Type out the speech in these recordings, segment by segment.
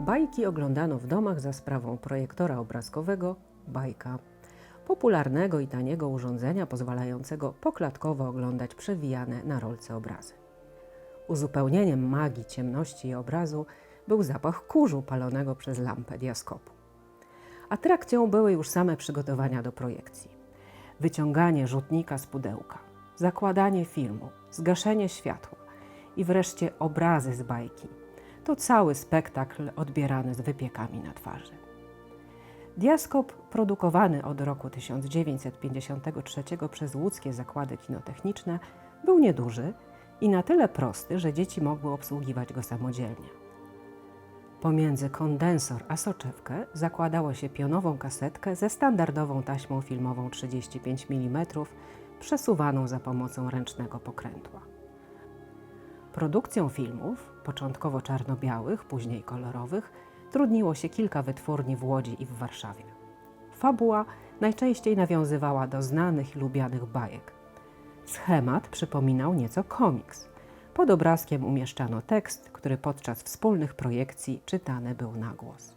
Bajki oglądano w domach za sprawą projektora obrazkowego Bajka, popularnego i taniego urządzenia pozwalającego poklatkowo oglądać przewijane na rolce obrazy. Uzupełnieniem magii ciemności i obrazu był zapach kurzu palonego przez lampę diaskopu. Atrakcją były już same przygotowania do projekcji. Wyciąganie rzutnika z pudełka, zakładanie filmu, zgaszenie światła i wreszcie obrazy z bajki. To cały spektakl odbierany z wypiekami na twarzy. Diaskop, produkowany od roku 1953 przez łódzkie zakłady kinotechniczne, był nieduży i na tyle prosty, że dzieci mogły obsługiwać go samodzielnie. Pomiędzy kondensor a soczewkę zakładało się pionową kasetkę ze standardową taśmą filmową 35 mm, przesuwaną za pomocą ręcznego pokrętła. Produkcją filmów, początkowo czarno-białych, później kolorowych, trudniło się kilka wytwórni w Łodzi i w Warszawie. Fabuła najczęściej nawiązywała do znanych i lubianych bajek. Schemat przypominał nieco komiks. Pod obrazkiem umieszczano tekst, który podczas wspólnych projekcji czytany był na głos.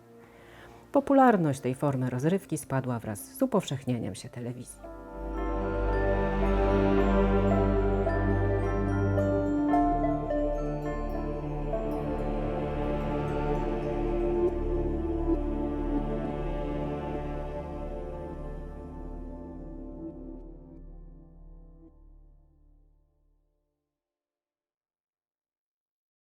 Popularność tej formy rozrywki spadła wraz z upowszechnieniem się telewizji.